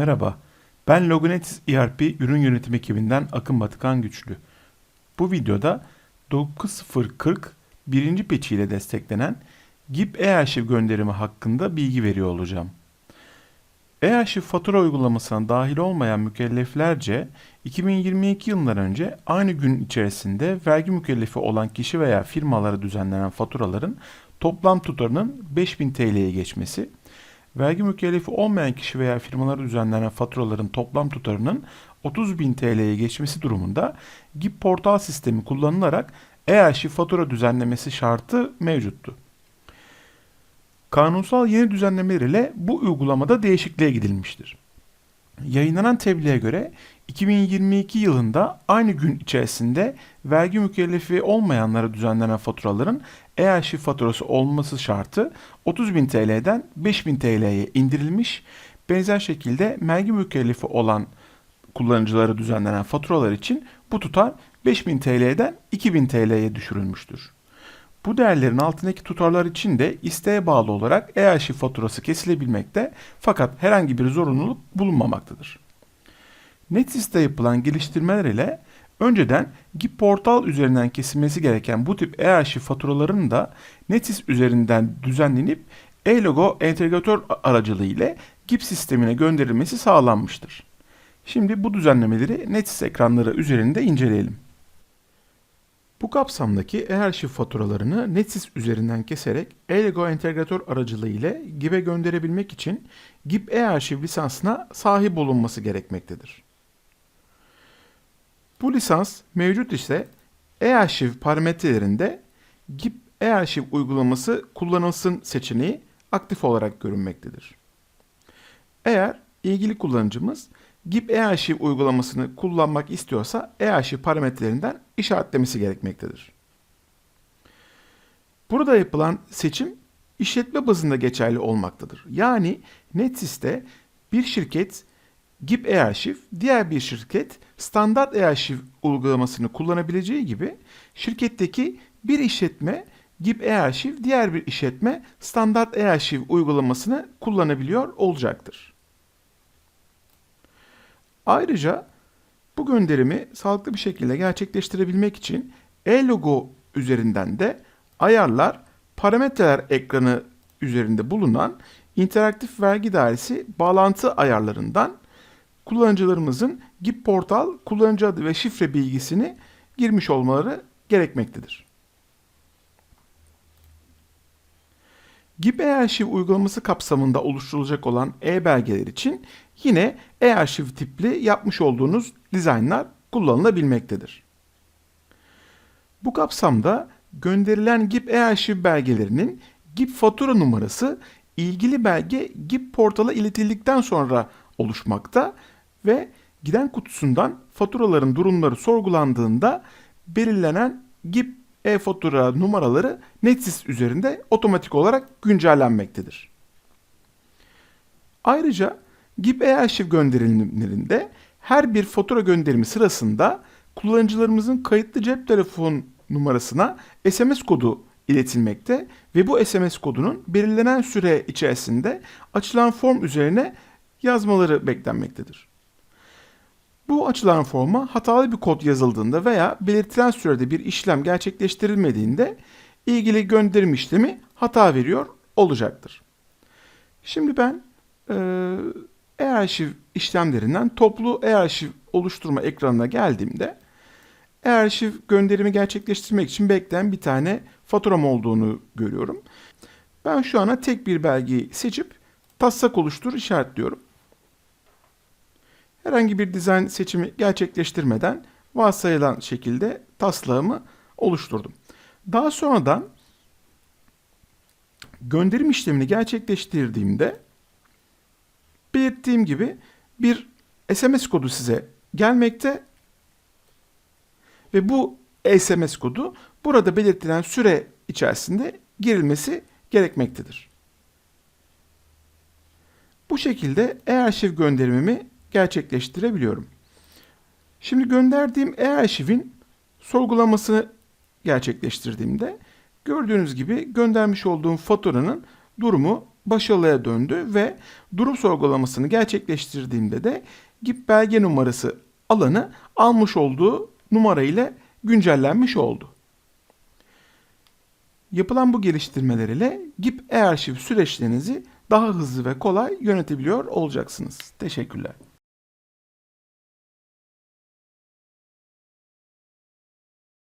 Merhaba, ben Logonetis ERP ürün yönetim ekibinden Akın Batıkan Güçlü. Bu videoda 9040 birinci ile desteklenen GIP e-arşiv gönderimi hakkında bilgi veriyor olacağım. E-arşiv fatura uygulamasına dahil olmayan mükelleflerce 2022 yılından önce aynı gün içerisinde vergi mükellefi olan kişi veya firmalara düzenlenen faturaların toplam tutarının 5000 TL'ye geçmesi, vergi mükellefi olmayan kişi veya firmalara düzenlenen faturaların toplam tutarının 30.000 TL'ye geçmesi durumunda GIP portal sistemi kullanılarak e-arşiv fatura düzenlemesi şartı mevcuttu. Kanunsal yeni düzenlemeler ile bu uygulamada değişikliğe gidilmiştir. Yayınlanan tebliğe göre 2022 yılında aynı gün içerisinde vergi mükellefi olmayanlara düzenlenen faturaların e-arşiv faturası olması şartı 30.000 TL'den 5.000 TL'ye indirilmiş. Benzer şekilde vergi mükellefi olan kullanıcılara düzenlenen faturalar için bu tutar 5.000 TL'den 2.000 TL'ye düşürülmüştür. Bu değerlerin altındaki tutarlar için de isteğe bağlı olarak e-arşiv faturası kesilebilmekte fakat herhangi bir zorunluluk bulunmamaktadır. NetSys'te yapılan geliştirmeler ile önceden GIP portal üzerinden kesilmesi gereken bu tip e-arşiv faturalarının da NetSys üzerinden düzenlenip e-logo entegratör aracılığı ile GIP sistemine gönderilmesi sağlanmıştır. Şimdi bu düzenlemeleri NetSys ekranları üzerinde inceleyelim. Bu kapsamdaki e-arşiv faturalarını NetSys üzerinden keserek eLego entegratör aracılığı ile GIP'e gönderebilmek için GIP e-arşiv lisansına sahip olunması gerekmektedir. Bu lisans mevcut ise e-arşiv parametrelerinde GIP e-arşiv uygulaması kullanılsın seçeneği aktif olarak görünmektedir. Eğer ilgili kullanıcımız GIP e-arşiv uygulamasını kullanmak istiyorsa e-arşiv parametrelerinden işaretlemesi gerekmektedir. Burada yapılan seçim işletme bazında geçerli olmaktadır. Yani NetSys'te bir şirket GIP e-arşiv, diğer bir şirket standart e-arşiv uygulamasını kullanabileceği gibi şirketteki bir işletme GIP e-arşiv, diğer bir işletme standart e-arşiv uygulamasını kullanabiliyor olacaktır. Ayrıca bu gönderimi sağlıklı bir şekilde gerçekleştirebilmek için e-logo üzerinden de ayarlar, parametreler ekranı üzerinde bulunan interaktif vergi dairesi bağlantı ayarlarından kullanıcılarımızın GIP portal kullanıcı adı ve şifre bilgisini girmiş olmaları gerekmektedir. GIP e-arşiv uygulaması kapsamında oluşturulacak olan e-belgeler için yine e-arşiv tipli yapmış olduğunuz dizaynlar kullanılabilmektedir. Bu kapsamda gönderilen GIP e-arşiv belgelerinin GIP fatura numarası ilgili belge GIP portala iletildikten sonra oluşmakta ve giden kutusundan faturaların durumları sorgulandığında belirlenen GIP e-fatura numaraları NetSys üzerinde otomatik olarak güncellenmektedir. Ayrıca GIP e-arşiv gönderimlerinde her bir fatura gönderimi sırasında kullanıcılarımızın kayıtlı cep telefon numarasına SMS kodu iletilmekte ve bu SMS kodunun belirlenen süre içerisinde açılan form üzerine yazmaları beklenmektedir. Bu açılan forma hatalı bir kod yazıldığında veya belirtilen sürede bir işlem gerçekleştirilmediğinde ilgili gönderim işlemi hata veriyor olacaktır. Şimdi ben e-arşiv işlemlerinden toplu e-arşiv oluşturma ekranına geldiğimde e-arşiv gönderimi gerçekleştirmek için bekleyen bir tane faturam olduğunu görüyorum. Ben şu ana tek bir belgeyi seçip taslak oluştur işaretliyorum. Herhangi bir dizayn seçimi gerçekleştirmeden varsayılan şekilde taslağımı oluşturdum. Daha sonradan gönderim işlemini gerçekleştirdiğimde belirttiğim gibi bir SMS kodu size gelmekte ve bu SMS kodu burada belirtilen süre içerisinde girilmesi gerekmektedir. Bu şekilde e-arşiv gönderimimi gerçekleştirebiliyorum. Şimdi gönderdiğim e-arşivin sorgulamasını gerçekleştirdiğimde gördüğünüz gibi göndermiş olduğum faturanın durumu başarılıya döndü ve durum sorgulamasını gerçekleştirdiğimde de GIP belge numarası alanı almış olduğu numara ile güncellenmiş oldu. Yapılan bu geliştirmeler ile GIP e-arşiv süreçlerinizi daha hızlı ve kolay yönetebiliyor olacaksınız. Teşekkürler.